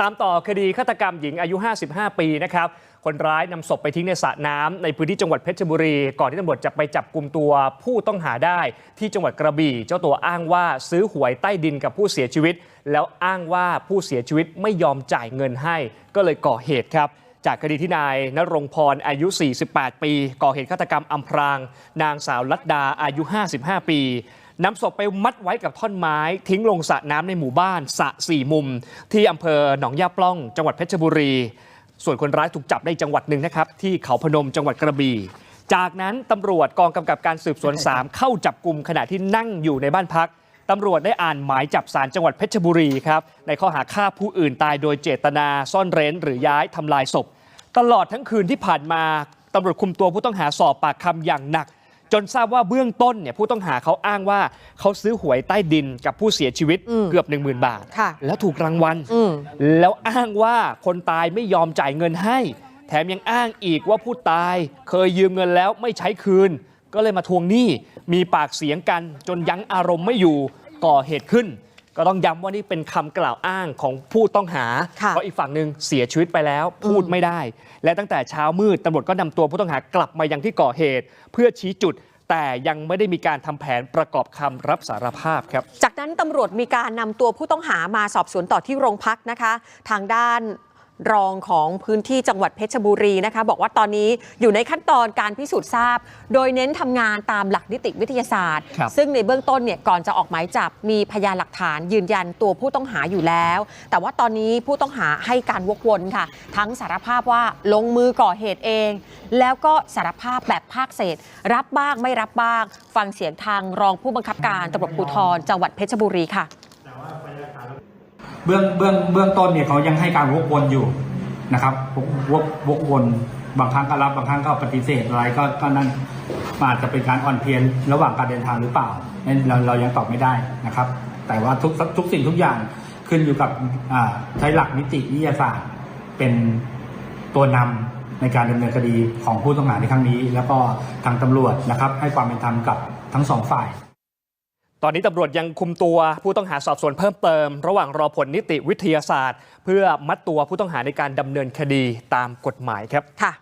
ตามต่อคดีฆาตกรรมหญิงอายุ 55 ปีนะครับคนร้ายนำศพไปทิ้งในสระน้ำในพื้นที่จังหวัดเพชรบุรี ก่อนที่ตำรวจจะไปจับกลุ่มตัวผู้ต้องหาได้ ที่จังหวัดกระบี่ เจ้าตัวอ้างว่าซื้อหวยใต้ดินกับผู้เสียชีวิต แล้วอ้างว่าผู้เสียชีวิตไม่ยอมจ่ายเงินให้ ก็เลยก่อเหตุครับจากคดีที่นายนรงพรอายุ 48 ปี ก่อเหตุฆาตกรรมอำพราง นางสาวลัดดาอายุ 55 ปี นำศพไปมัดไว้กับท่อนไม้ ทิ้งลงสระน้ำในหมู่บ้านสระสี่มุม ที่อำเภอหนองยาปล้อง จังหวัดเพชรบุรี ส่วนคนร้ายถูกจับได้จังหวัดหนึ่งนะครับ ที่เขาพนมจังหวัดกระบี่จากนั้นตำรวจกองกำกับการสืบสวน 3 เข้าจับกลุ่มขณะที่นั่งอยู่ในบ้านพักตำรวจได้อ่านหมายจับสารจังหวัดเพชรบุรีครับในข้อหาฆ่าผู้อื่นตายโดยเจตนาซ่อนเร้น หรือย้ายทำลายศพ ตลอดทั้งคืนที่ผ่านมาตำรวจคุมตัวผู้ต้องหาสอบปากคำอย่างหนัก จนทราบว่าเบื้องต้นเนี่ยผู้ต้องหาเขาอ้างว่าเขาซื้อหวยใต้ดินกับผู้เสียชีวิตอืมเกือบ 10,000 บาท ค่ะ แล้วถูกรางวัล อืม แล้วอ้างว่าคนตายไม่ยอมจ่ายเงินให้ แถมยังอ้างอีกว่าผู้ตายเคยยืมเงินแล้วไม่ใช้คืน ก็เลยมาทวงหนี้มีปากเสียงกันจนยั้งอารมณ์ไม่อยู่ก่อเหตุขึ้น ก็ต้องย้ำว่านี่เป็นคำกล่าวอ้างของผู้ต้องหาค่ะเพราะอีกฝั่งหนึ่งเสียชีวิตไปแล้ว พูดไม่ได้ และตั้งแต่เช้ามืดตำรวจก็นำตัวผู้ต้องหากลับมายังที่ก่อเหตุ เพื่อชี้จุดแต่ยังไม่ได้มีการทำแผนประกอบคำรับสารภาพครับ จากนั้นตำรวจมีการนำตัวผู้ต้องหามาสอบสวนต่อที่โรงพักนะคะ ทางด้าน รองของพื้นที่จังหวัดเพชรบุรีนะคะ บอกว่าตอนนี้อยู่ในขั้นตอนการพิสูจน์ทราบ โดยเน้นทำงานตามหลักนิติวิทยาศาสตร์ครับซึ่งในเบื้องต้นเนี่ยก่อนจะออกหมายจับมีพยานหลักฐานยืนยันตัวผู้ต้องหาอยู่แล้ว แต่ว่าตอนนี้ผู้ต้องหาให้การวกวนค่ะ ทั้งสารภาพว่าลงมือก่อเหตุเอง แล้วก็สารภาพแบบภาคเศษ รับบ้างไม่รับบ้าง ฟังเสียงทางรองผู้บังคับการตำรวจภูธรจังหวัดเพชรบุรีค่ะ เบื้องเบื้องเบื้องต้นเนี่ยเขายังให้การวกวนอยู่นะครับวกวกวนบางครั้งก็รับบางครั้งก็ปฏิเสธอะไรก็ก็นั่นอาจจะเป็นการอ่อนเพลียระหว่างการเดินทางหรือเปล่านั่นเราเรายังตอบไม่ได้นะครับ แต่ว่าทุกทุกสิ่งทุกอย่างขึ้นอยู่กับใช้หลักนิติวิทยาศาสตร์ เป็นตัวนำในการดำเนินคดีของผู้ต้องหาในครั้งนี้ แล้วก็ทางตำรวจนะครับ ให้ความเป็นธรรมกับทั้งสองฝ่าย ตอนนี้ตำรวจยังคุมตัวผู้ต้องหาสอบสวนเพิ่มเติม ระหว่างรอผลนิติวิทยาศาสตร์ เพื่อมัดตัวผู้ต้องหาในการดำเนินคดีตามกฎหมายครับ ค่ะ